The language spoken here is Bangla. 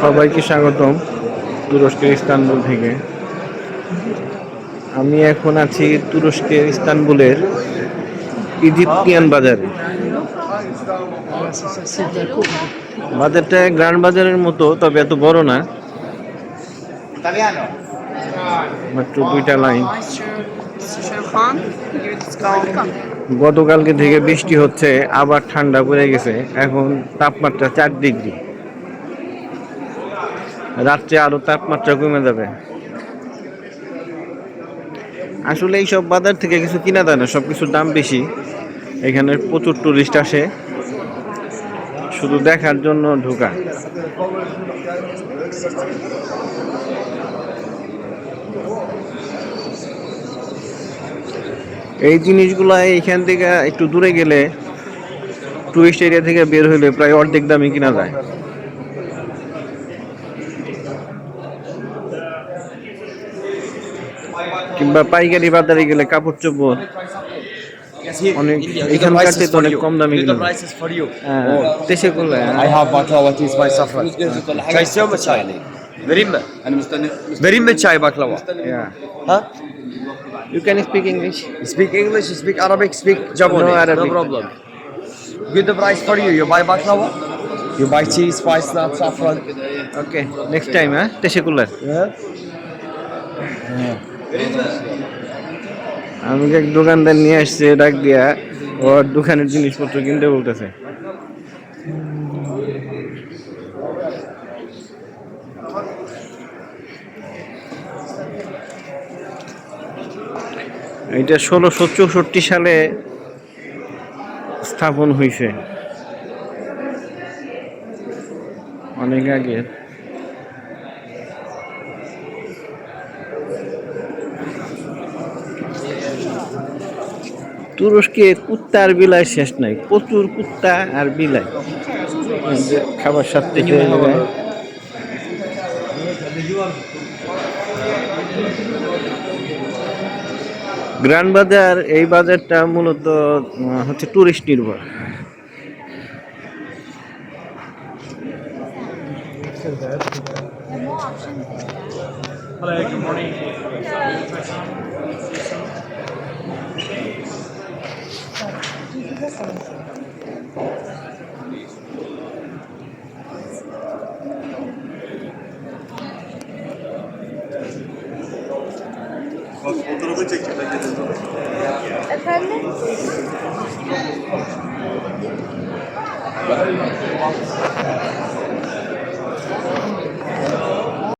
সবাইকে স্বাগতম তুরস্কের ইস্তানবুল থেকে। আমি এখন আছি তুরস্কের ইস্তানবুলের ইজিপ্তিয়ান বাজারে। বাজারটা গ্রান্ড বাজারের মতো, তবে এত বড় না। মাত্র দুইটা লাইন। গতকালকে থেকে বৃষ্টি হচ্ছে, আবার ঠান্ডা পড়ে গেছে, এখন তাপমাত্রা চার ডিগ্রি। রাত্রে আরও তাপমাত্রা কমে যাবে। আসলে এইসব বাজার থেকে কিছু কিনা যায় না সব কিছুর দাম বেশি, এখানে প্রচুর টুরিস্ট আসে, শুধু দেখার জন্য ঢোকা। এই জিনিসগুলো এইখান থেকে একটু দূরে গেলে টুরিস্ট এরিয়া থেকে বের হইলে প্রায় অর্ধেক দামে কিনা যায়। কিংবা পাইকারি বাজারে গেলে কাপড় চোপড় অনেক এখানকার চেয়ে অনেক কম দামে কিনা দেশে করলে? Huh? You can speak English Speak English, speak Arabic, speak Japanese. No Arabic. No, problem. Good the price for you. You buy baklava, you buy tea, spice nuts, saffron. Okay next time হ্যাঁ তেশেকুলার Yeah. আমি এক দোকানদার নিয়ে আসছে ডাক দিয়া ওর দোকানের জিনিসপত্র কিনতে বলতেছে এটা ষোলোশো চৌষট্টি সালে স্থাপন হয়েছে অনেক আগে। তুরস্কে কুত্তা আর বিলাই শেষ নাই প্রচুর কুত্তা আর বিলাই। খাবার সাথে খেয়ে নেবে গ্রান্ড বাজার এই বাজারটা মূলত হচ্ছে টুরিস্ট নির্ভর। Fotoğrafı çekin. Efendim? Ben...